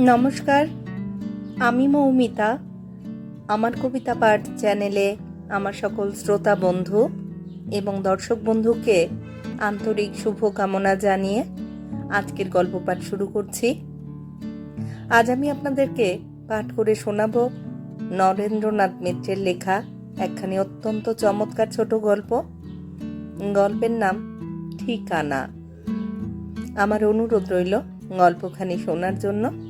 নমস্কার, আমি মৌমিতা। আমার কবিতা পাঠ চ্যানেলে আমার সকল শ্রোতা বন্ধু এবং দর্শক বন্ধুকে আন্তরিক শুভকামনা জানিয়ে আজকের গল্প পাঠ শুরু করছি। আজ আমি আপনাদেরকে পাঠ করে শোনাব নরেন্দ্রনাথ মিত্রের লেখা একখানি অত্যন্ত চমৎকার ছোট গল্প। গল্পের নাম ঠিকানা। আমার অনুরোধ রইল গল্পখানি শোনার জন্য।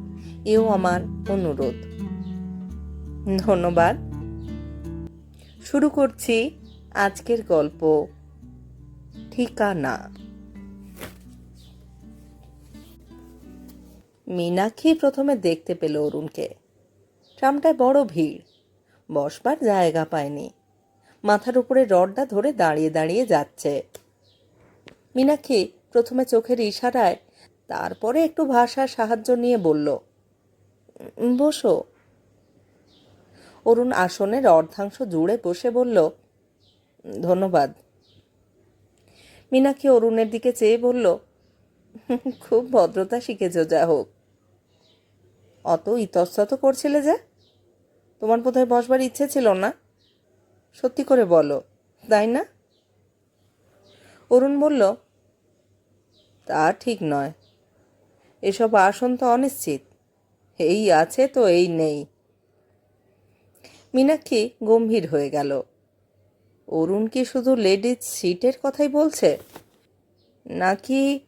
এও আমার অনুরোধ। ধন্যবাদ। শুরু করছি আজকের গল্প। ঠিকানা। মীনাক্ষী প্রথমে দেখতে পেল অরুণকে। ট্রামটায় বড় ভিড়। বসবার জায়গা পায়নি। মাথার উপরে রডটা ধরে দাঁড়িয়ে দাঁড়িয়ে যাচ্ছে। মীনাক্ষী প্রথমে চোখের ইশারায় তারপরে একটু ভাষার সাহায্য নিয়ে বলল "উম, বসো। অরুণ আসনের অর্ধাংশ জুড়ে বসে বলল ধন্যবাদ। মীনাক্ষী অরুণের দিকে চেয়ে বলল খুব ভদ্রতা শিখেছ, যা হোক। অত ইতস্তত করছিলে যে? তোমার বোধহয় বসবার ইচ্ছে ছিল না? সত্যি করে বলো, তাই না? অরুণ বলল, তা ঠিক নয়। এসব আসন তো অনিশ্চিত। এই আছে তো এই নেই। মীনাক্ষী গম্ভীর হয়ে গেল। অরুণ কি শুধু লেডিজ সিটের কথাই বলছে? নাকি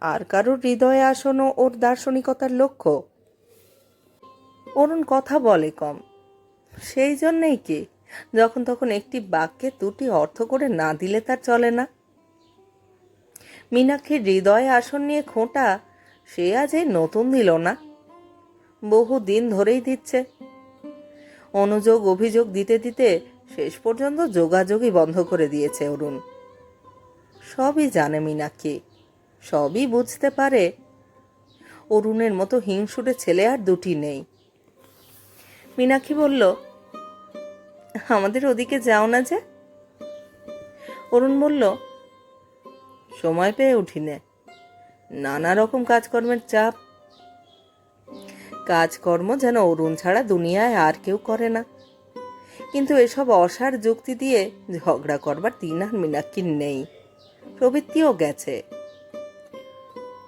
আর কারোর হৃদয়ে আসনও ওর দার্শনিকতার লক্ষ্য? অরুণ কথা বলে কম। সেই জন্যেই কি? যখন তখন একটি বাক্যে দুটি অর্থ করে না দিলে তার চলে না। মীনাক্ষীর হৃদয়ে আসন নিয়ে খোঁটা সে আজ এই নতুন দিল না। বহু দিন ধরেই দিচ্ছে। অনুযোগ, অভিযোগ দিতে দিতে শেষ পর্যন্ত যোগাযোগই বন্ধ করে দিয়েছে অরুণ। সবই জানে মীনাক্ষী, সবই বুঝতে পারে। অরুণের মতো হিংসুটে ছেলে আর দুটি নেই। মীনাক্ষী বলল, আমাদের ওদিকে যাও না যে? অরুণ বলল, সময় পেয়ে উঠিনে। নানা রকম কাজকর্মের চাপ কাজকর্ম যেন অরুণ ছাড়া দুনিয়ায় আর কেউ করে না। কিন্তু এসব অসার যুক্তি দিয়ে ঝগড়া করবার তিন আর মীনাক্ষীর নেই। প্রবৃত্তিও গেছে।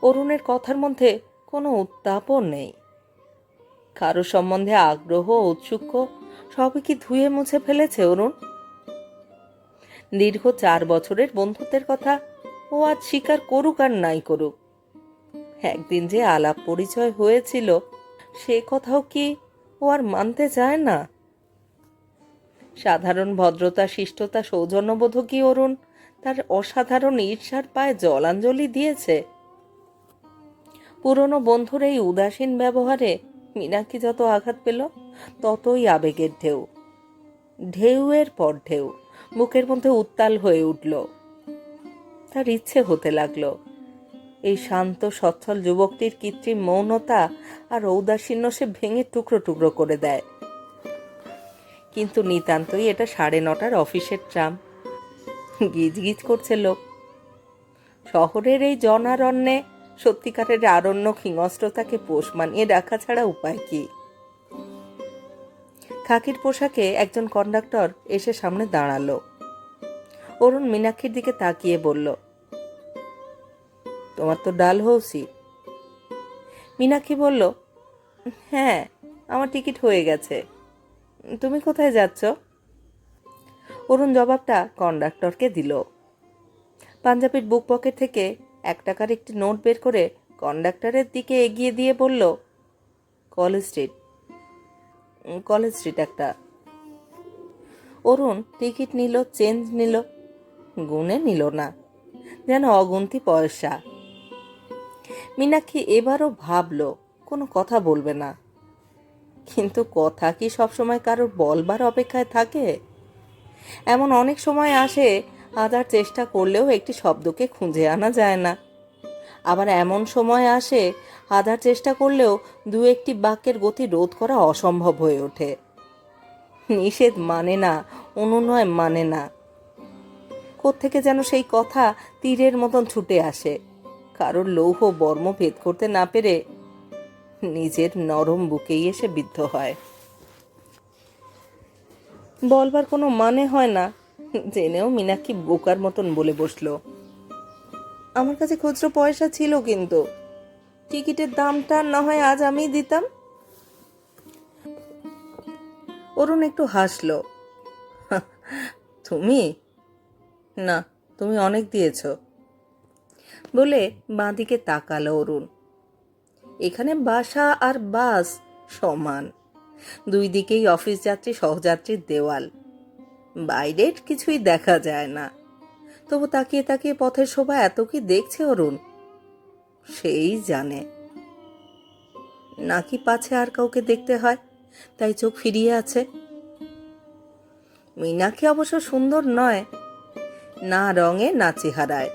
অরুণের কথার মধ্যে কোনো উত্তাপও নেই। কারও সম্বন্ধে আগ্রহ ঔৎসুক্য সবই কি ধুয়ে মুছে ফেলেছে অরুণ? দীর্ঘ চার বছরের বন্ধুত্বের কথা ও আজ স্বীকার করুক আর নাই করুক। একদিন যে আলাপ পরিচয় হয়েছিল সে কথাও কি ও আর মানতে চায় না? সাধারণ ভদ্রতা, শিষ্টতা সৌজন্যবোধ কি অরুণ তার অসাধারণ ঈর্ষার পায়ে জলাঞ্জলি দিয়েছে। পুরনো বন্ধুর এই উদাসীন ব্যবহারে মীনাক্ষী যত আঘাত পেল, ততই আবেগের ঢেউ। ঢেউয়ের পর ঢেউ বুকের মধ্যে উত্তাল হয়ে উঠল। তার ইচ্ছে হতে লাগল। এই শান্ত, সচ্ছল যুবকটির কৃত্রিম মৌনতা আর ঔদাসীন্য সে ভেঙে টুকরো টুকরো করে দেয়। কিন্তু নিতান্তই এটা সাড়ে নটার অফিসের ট্রাম। গিজ গিজ করছে লোক। শহরের এই জনারণ্যে সত্যিকারের আরণ্য হিংস্রতাকে পোষ মানিয়ে রাখা ছাড়া উপায় কি? খাকির পোশাকে একজন কন্ডাক্টর এসে সামনে দাঁড়াল। অরুণ মীনাক্ষীর দিকে তাকিয়ে বলল তোমার তো ডাল হৌসি। মীনাক্ষী বলল হ্যাঁ আমার টিকিট হয়ে গেছে। তুমি কোথায় যাচ্ছ? অরুণ জবাবটা কন্ডাক্টরকে দিল। পাঞ্জাবির বুক পকেট থেকে এক টাকার একটি নোট বের করে কন্ডাক্টরের দিকে এগিয়ে দিয়ে বলল, কলেজ স্ট্রিট। কলেজ স্ট্রিট একটা। অরুণ টিকিট নিল, চেঞ্জ নিল গুনে নিল না, যেন অগুন্তি পয়সা। মীনাক্ষী এবারও ভাবল, কোনো কথা বলবে না। কিন্তু কথা কি সবসময় কারোর বলবার অপেক্ষায় থাকে? এমন অনেক সময় আসে হাজার চেষ্টা করলেও একটি শব্দকে খুঁজে আনা যায় না। আবার এমন সময় আসে হাজার চেষ্টা করলেও দু একটি বাক্যের গতি রোধ করা অসম্ভব হয়ে ওঠে। নিষেধ মানে না, অনুনয় মানে না। কোত্থেকে যেন সেই কথা তীরের মতন ছুটে আসে। কারোর লৌহ বর্ম ভেদ করতে না পেরে নিজের নরম বুকেই এসে বিদ্ধ হয়। বলবার কোনো মানে হয় না, জেনেও মীনাক্ষী বোকার মতন বলে বসল। আমার কাছে খুচরো পয়সা ছিল কিন্তু, টিকিটের দামটা না হয় আজ আমি দিতাম। অরুণ একটু হাসলো। তুমি? না, তুমি অনেক দিয়েছ। বলে বাঁদিকে তাকালো অরুণ। এখানে বাসা আর বাস সমান। দুই দিকেই অফিস যাত্রী সহযাত্রীর দেওয়াল। বাইরের কিছুই দেখা যায় না। তবু তাকিয়ে তাকিয়ে পথের শোভা এত কি দেখছে অরুণ? সেই জানে। নাকি পাছে আর কাউকে দেখতে হয়, তাই চোখ ফিরিয়ে আছে। মীনাক্ষী অবশ্য সুন্দর নয়, না রঙে, না চেহারায়।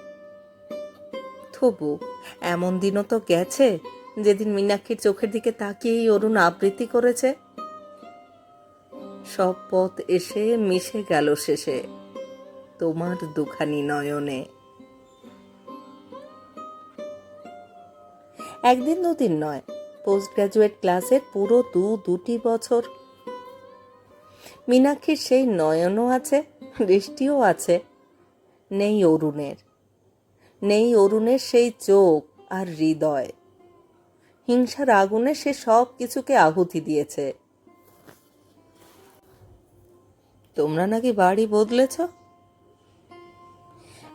তবু এমন দিনও তো গেছে যেদিন মীনাক্ষীর চোখের দিকে তাকিয়েই অরুণ আবৃত্তি করেছে। সব পথ এসে মিশে গেল শেষে তোমার দুখানি নয়নে। একদিন দুদিন নয় পোস্ট গ্রাজুয়েট ক্লাসের পুরো দু দুটি বছর। মীনাক্ষীর সেই নয়নও আছে, দৃষ্টিও আছে, নেই অরুণের। নেই অরুণের সেই চোখ আর হৃদয়। হিংসার আগুনে সে সব কিছুকে আহুতি দিয়েছে। তোমরা নাকি বাড়ি বদলেছ?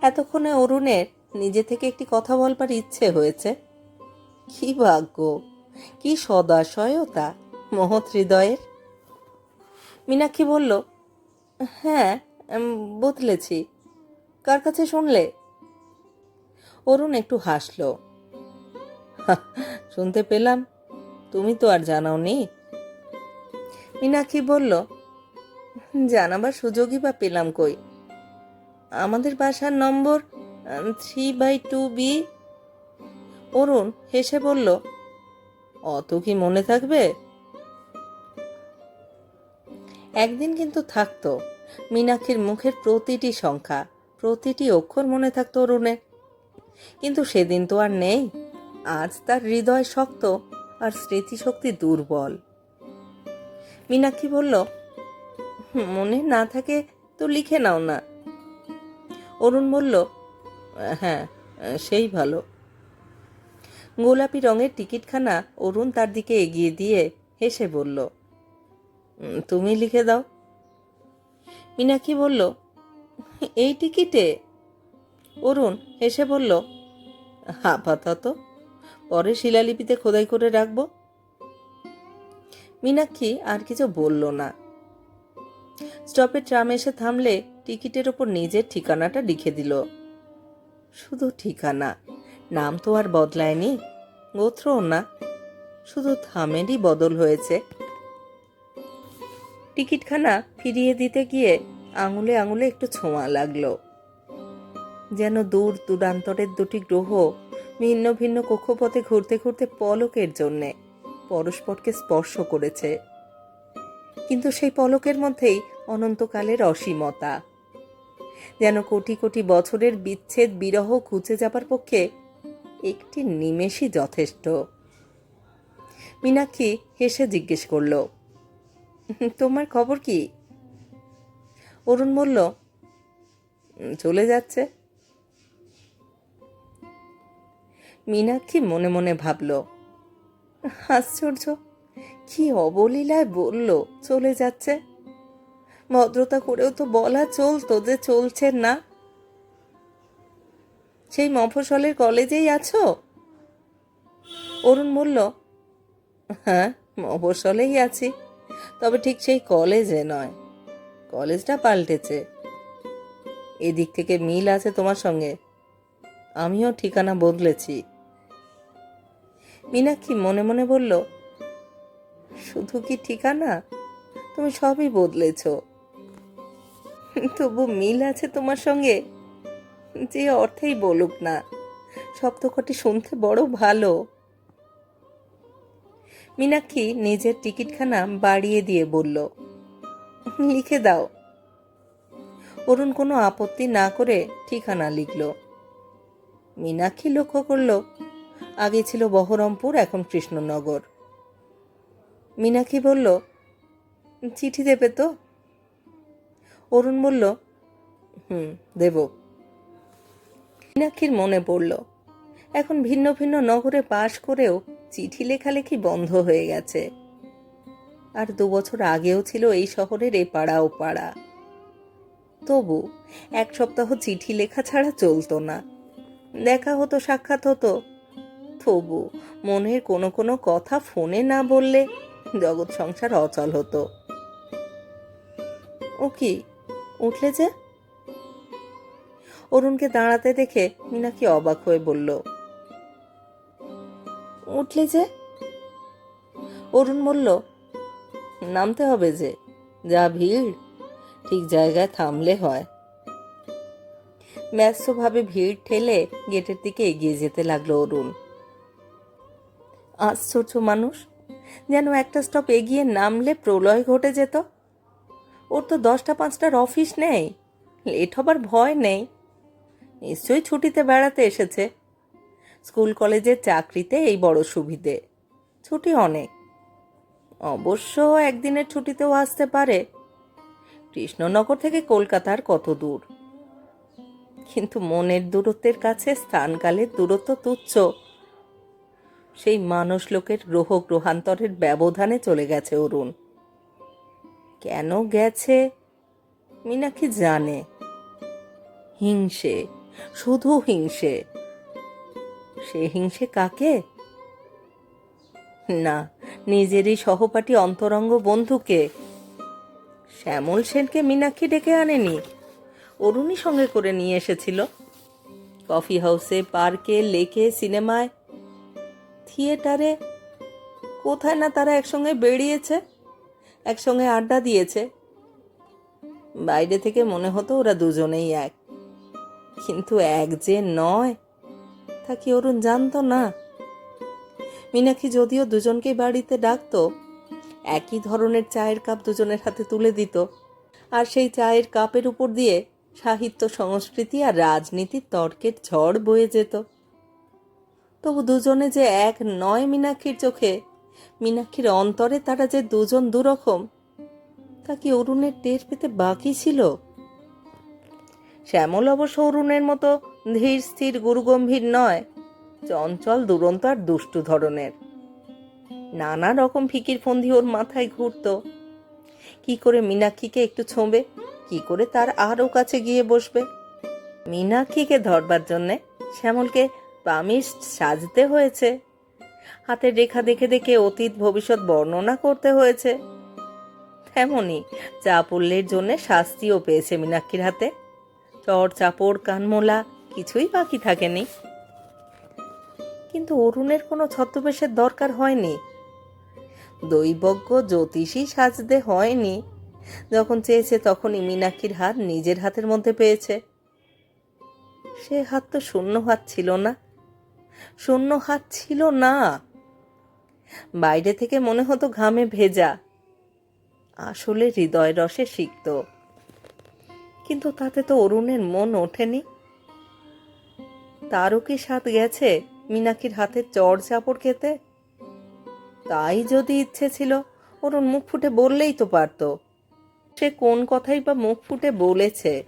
এতক্ষণে অরুণের নিজে থেকে একটি কথা বলবার ইচ্ছে হয়েছে। কি ভাগ্য, কি সদাশয়তা মহৎ হৃদয়ের। মীনাক্ষী বলল হ্যাঁ বদলেছি। কার কাছে শুনলে? অরুণ একটু হাসল। শুনতে পেলাম। তুমি তো আর জানাওনি। মীনাক্ষী বলল, জানাবার সুযোগই বা পেলাম কই? আমাদের বাসার number three by two B Arun হেসে বলল, অত কি মনে থাকবে? একদিন কিন্তু থাকতো। মীনাক্ষীর মুখের প্রতিটি সংখ্যা, প্রতিটি অক্ষর মনে থাকতো অরুণের। কিন্তু সেদিন তো আর নেই। আজ তার হৃদয় শক্ত আর স্মৃতিশক্তি দুর্বল। মীনাক্ষী বলল, মনে না থাকে তো লিখে নাও না। অরুণ বলল হ্যাঁ সেই ভালো। গোলাপি রঙের টিকিটখানা অরুণ তার দিকে এগিয়ে দিয়ে হেসে বলল, তুমি লিখে দাও। মীনাক্ষী বলল, এই টিকিটে অরুণ হেসে বলল, আপাতত। পরে শিলালিপিতে খোদাই করে রাখব। মীনাক্ষী আর কিছু বলল না। স্টপে ট্রাম এসে থামলে টিকিটের ওপর নিজের ঠিকানাটা লিখে দিল। শুধু ঠিকানা, নাম তো আর বদলায়নি, গোত্রও না, শুধু থামেরই বদল হয়েছে। টিকিটখানা ফিরিয়ে দিতে গিয়ে আঙুলে আঙুলে একটু ছোঁয়া লাগল। যেন দূর দূরান্তরের দুটি গ্রহ ভিন্ন ভিন্ন কক্ষপথে ঘুরতে ঘুরতে পলকের জন্যে পরস্পরকে স্পর্শ করেছে। কিন্তু সেই পলকের মধ্যেই অনন্তকালের অসীমতা। যেন কোটি কোটি বছরের বিচ্ছেদ বিরহ খুঁজে যাবার পক্ষে একটি নিমেষই যথেষ্ট। মীনাক্ষী হেসে জিজ্ঞেস করল, তোমার খবর কি? অরুণ বলল, চলে যাচ্ছে। মীনাক্ষী মনে মনে ভাবল, আশ্চর্য, কি অবলীলায় বলল, চলে যাচ্ছে। ভদ্রতা করেও তো বলা চলতো যে চলছে না। সেই মফস্বলের কলেজেই আছো? অরুণ বলল হ্যাঁ মফস্বলেই আছি, তবে ঠিক সেই কলেজে নয়। কলেজটা পাল্টেছে। এদিক থেকে মিল আছে তোমার সঙ্গে। আমিও ঠিকানা বদলেছি। মীনাক্ষী মনে মনে বলল, শুধু কি ঠিকানা? তুমি সবই বদলেছ। তবু মিল আছে তোমার সঙ্গে? যে অর্থেই বলুক না শব্দকটি শুনতে বড় ভালো। মীনাক্ষী নিজের টিকিটখানা বাড়িয়ে দিয়ে বলল, লিখে দাও। অরুণ কোনো আপত্তি না করে ঠিকানা লিখল। মীনাক্ষী লক্ষ্য করল আগে ছিল বহরমপুর, এখন কৃষ্ণনগর। মীনাক্ষী বলল, চিঠি দেবে তো? অরুণ বলল, হুম, দেব। মীনাক্ষীর মনে পড়ল, এখন ভিন্ন ভিন্ন নগরে পাশ করেও চিঠি লেখালেখি বন্ধ হয়ে গেছে। আর দু বছর আগেও ছিল এই শহরের এ পাড়া ও পাড়া। তবু এক সপ্তাহ চিঠি লেখা ছাড়া চলতো না। দেখা হতো, সাক্ষাৎ হতো তবু মনের কোনো কোনো কথা ফোনে না বললে জগৎ সংসার অচল হতো। ও কি, উঠলে যে? অরুণকে দাঁড়াতে দেখে মীনাক্ষী অবাক হয়ে বলল, উঠলে যে? অরুণ বলল, নামতে হবে যে, যা ভিড়, ঠিক জায়গায় থামলে হয়। ব্যস্তভাবে ভিড় ঠেলে গেটের দিকে এগিয়ে যেতে লাগল অরুণ। আশ্চর্য মানুষ। যেন একটা স্টপ এগিয়ে নামলে প্রলয় ঘটে যেত। ওর তো দশটা পাঁচটার অফিস নেই। লেট হবার ভয় নেই। নিশ্চয়ই ছুটিতে বেড়াতে এসেছে। স্কুল কলেজের চাকরিতে এই বড় সুবিধে। ছুটি অনেক। অবশ্য একদিনের ছুটিতেও আসতে পারে। কৃষ্ণনগর থেকে কলকাতার কত দূর। কিন্তু মনের দূরত্বের কাছে স্থানকালের দূরত্ব তুচ্ছ। সেই মানুষ লোকের গ্রহ গ্রহান্তরের ব্যবধানে চলে গেছে অরুণ। কেন গেছে? মীনাক্ষী জানে। হিংসে, শুধু হিংসে। সে হিংসে কাকে? না, নিজেরই সহপাঠী অন্তরঙ্গ বন্ধুকে। শ্যামল সেনকে মীনাক্ষী ডেকে আনেনি। অরুণই সঙ্গে করে নিয়ে এসেছিল। কফি হাউসে, পার্কে, লেকে, সিনেমায় থিয়েটারে? কোথায় না তারা একসঙ্গে বেরিয়েছে একসঙ্গে আড্ডা দিয়েছে? বাইরে থেকে মনে হতো ওরা দুজনেই এক। কিন্তু এক যে নয়, তা কি অরুণ জানতো না? মীনাক্ষী যদিও দুজনকে বাড়িতে ডাকতো, একই ধরনের চায়ের কাপ দুজনের হাতে তুলে দিত, আর সেই চায়ের কাপের উপর দিয়ে সাহিত্য, সংস্কৃতি আর রাজনীতির তর্কের ঝড় বয়ে যেত। তবু দুজনে যে এক নয় মীনাক্ষীর চোখে, মীনাক্ষীর অন্তরে তারা যে দুজন দুরকম, তা কি অরুণের টের পেতে বাকি ছিল? শ্যামল অবশ্য অরুণের মতো ধীর, স্থির, গুরুগম্ভীর নয়, চঞ্চল, দুরন্ত আর দুষ্টু ধরনের। নানা রকম ফিকির ফন্দি ওর মাথায় ঘুরতো। কি করে মীনাক্ষীকে একটু ছোঁবে, কি করে তার আরও কাছে গিয়ে বসবে? মীনাক্ষীকে ধরবার জন্যে শ্যামলকে পামিশ সাজতে হয়েছে। হাতের রেখা দেখে দেখে অতীত ভবিষ্যৎ বর্ণনা করতে হয়েছে। তেমনই চাপল্যের জন্য শাস্তিও পেয়েছে মীনাক্ষীর হাতে। চর চাপড়, কানমোলা কিছুই বাকি থাকেনি। কিন্তু অরুণের কোনো ছদ্মবেশের দরকার হয়নি। দৈবজ্ঞ জ্যোতিষী সাজতে হয়নি। যখন চেয়েছে তখনই মীনাক্ষীর হাত নিজের হাতের মধ্যে পেয়েছে। সে হাত তো শূন্য হাত ছিল না। শূন্য হাত ছিল না। বাইরে থেকে মনে হতো ঘামে ভেজা। আসলে হৃদয় রসে সিক্ত। কিন্তু তাতে তো অরুণের মন ওঠেনি। তারও কি স্বাদ গেছে মীনাক্ষীর হাতে চড় চাপড় খেতে। তাই যদি ইচ্ছে ছিল, অরুণ মুখ ফুটে বললেই তো পারত। সে কোন কথাই বা মুখ ফুটে বলেছে।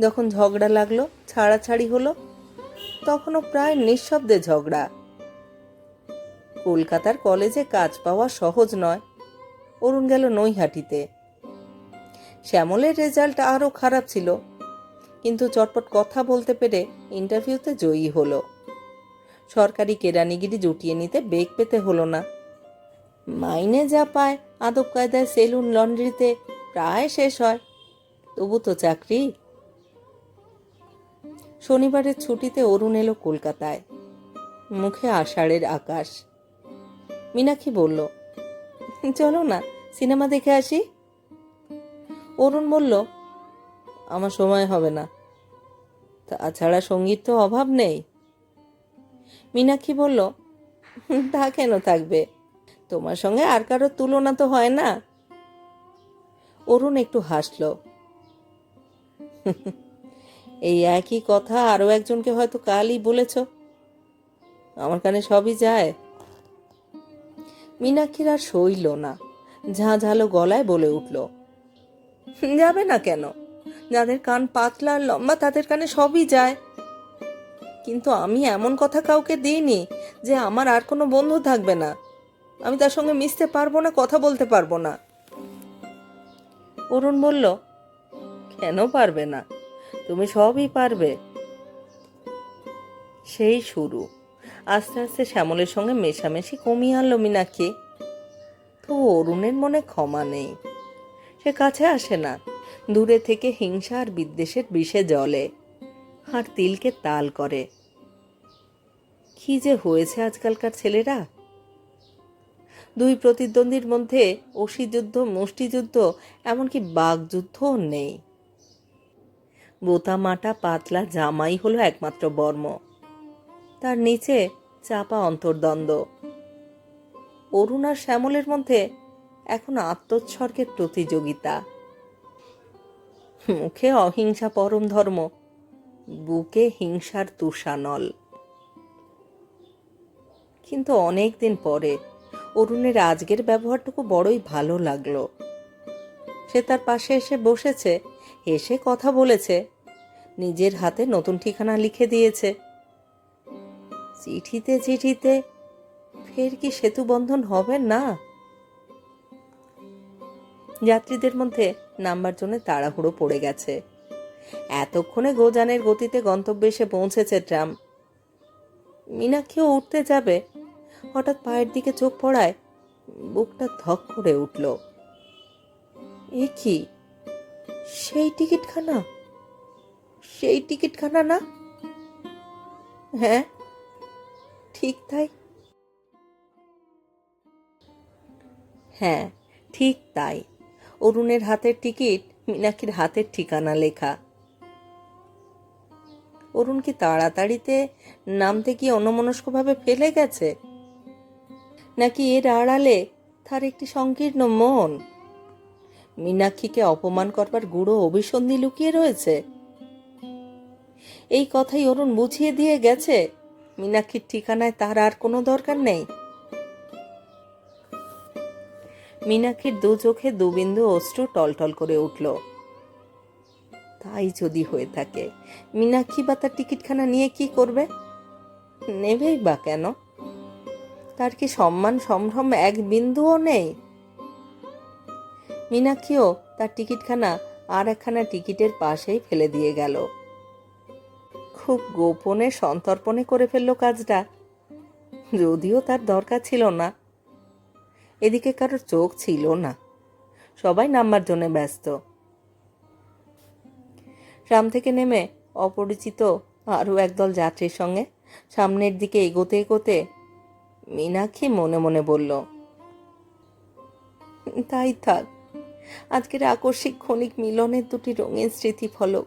যখন ঝগড়া লাগল, ছাড়াছাড়ি হলো তখনও প্রায় নিঃশব্দে ঝগড়া। কলকাতার কলেজে কাজ পাওয়া সহজ নয়। অরুণ গেল নৈহাটিতে। শ্যামলের রেজাল্ট আরও খারাপ ছিল, কিন্তু চটপট কথা বলতে পেরে ইন্টারভিউতে জয়ী হলো। সরকারি কেরানিগিরি জুটিয়ে নিতে বেগ পেতে হলো না। মাইনে যা পায় আদব কায়দায় সেলুন লন্ড্রিতে প্রায় শেষ হয়। তবু তো চাকরি। শনিবারের ছুটিতে অরুণ এলো কলকাতায়। মুখে আষাঢ়ের আকাশ। মীনাক্ষী বলল, চলো না, সিনেমা দেখে আসি? অরুণ বলল, আমার সময় হবে না। তাছাড়া সংগীত তো অভাব নেই। মীনাক্ষী বলল, তা কেন থাকবে? তোমার সঙ্গে আর কারোর তুলনা তো হয় না। অরুণ একটু হাসল এই একই কথা আরও একজনকে হয়তো কালই বলেছ। আমার কানে সবই যায়। মীনাক্ষীর আর সইল না। ঝাঁঝালো গলায় বলে উঠল, যাবে না কেন? যাদের কান পাতলা আর লম্বা, তাদের কানে সবই যায়। কিন্তু আমি এমন কথা কাউকে দিইনি যে আমার আর কোনো বন্ধু থাকবে না। আমি তার সঙ্গে মিশতে পারব না, কথা বলতে পারব না। অরুণ বলল, কেন পারবে না? তুমি সবই পারবে। সেই শুরু। আস্তে আস্তে শ্যামলের সঙ্গে মেশামেশি কমিয়ে আনলো মিনাকে তো অরুণের মনে ক্ষমা নেই। সে কাছে আসে না। দূরে থেকে হিংসা আর বিদ্বেষের বিষে জলে আর তিলকে তাল করে। কি যে হয়েছে আজকালকার ছেলেরা? দুই প্রতিদ্বন্দ্বীর মধ্যে অসিযুদ্ধ মুষ্টিযুদ্ধ, এমনকি বাগযুদ্ধও নেই। বোতা মাটা পাতলা জামাই হলো একমাত্র বর্ম। তার নিচে চাপা অন্তর্দ্বন্দ্ব। অরুণ আর শ্যামলের মধ্যে এখন আত্মোৎসর্গের প্রতিযোগিতা। মুখে অহিংসা পরম ধর্ম, বুকে হিংসার তুষানল। কিন্তু অনেক দিন পরে অরুণের আজকের ব্যবহারটুকু বড়ই ভালো লাগল। সে তার পাশে এসে বসেছে, এসে কথা বলেছে নিজের হাতে নতুন ঠিকানা লিখে দিয়েছে। চিঠিতে চিঠিতে, ফের কি সেতু বন্ধন হবে না? যাত্রীদের মধ্যে নাম্বার জন্য তাড়াহুড়ো পড়ে গেছে। এতক্ষণে গোজানের গতিতে গন্তব্যে এসে পৌঁছেছে ট্রাম। মীনাক্ষীও উঠতে যাবে। হঠাৎ পায়ের দিকে চোখ পড়ায় বুকটা ধক করে উঠল। এ কি? সেই টিকিটখানা? সেই টিকিটখানা না? হ্যাঁ ঠিক তাই। হ্যাঁ ঠিক তাই। অরুণের হাতের টিকিট মীনাক্ষীর হাতের ঠিকানা লেখা। অরুণ কি তাড়াতাড়িতে নামতে গিয়ে অন্যমনস্কভাবে ফেলে গেছে? নাকি এর আড়ালে তার একটি সংকীর্ণ মন? মীনাক্ষীকে অপমান করবার গুঁড়ো অভিসন্ধি লুকিয়ে রয়েছে। এই কথাই অরুণ বুঝিয়ে দিয়ে গেছে। মীনাক্ষীর ঠিকানায় তার আর কোনো দরকার নেই। মীনাক্ষীর দু চোখে দুবিন্দু অশ্রু টলটল করে উঠল। তাই যদি হয়ে থাকে, মীনাক্ষী বা তার টিকিটখানা নিয়ে কি করবে? নেবেই বা কেন? তার কি সম্মান সম্ভ্রম এক বিন্দুও নেই? মীনাক্ষীও তার টিকিটখানা আর একখানা টিকিটের পাশেই ফেলে দিয়ে গেল। খুব গোপনে সন্তর্পণে করে ফেলল কাজটা। যদিও তার দরকার ছিল না। এদিকে কারোর চোখ ছিল না। সবাই নাম্বার জন্য ব্যস্ত। ট্রাম থেকে নেমে অপরিচিত আরও একদল যাত্রীর সঙ্গে সামনের দিকে এগোতে এগোতে মীনাক্ষী মনে মনে বলল, তাই থাক, আজকের আকস্মিক ক্ষণিক মিলনের দুটি রঙিন স্মৃতি ফলক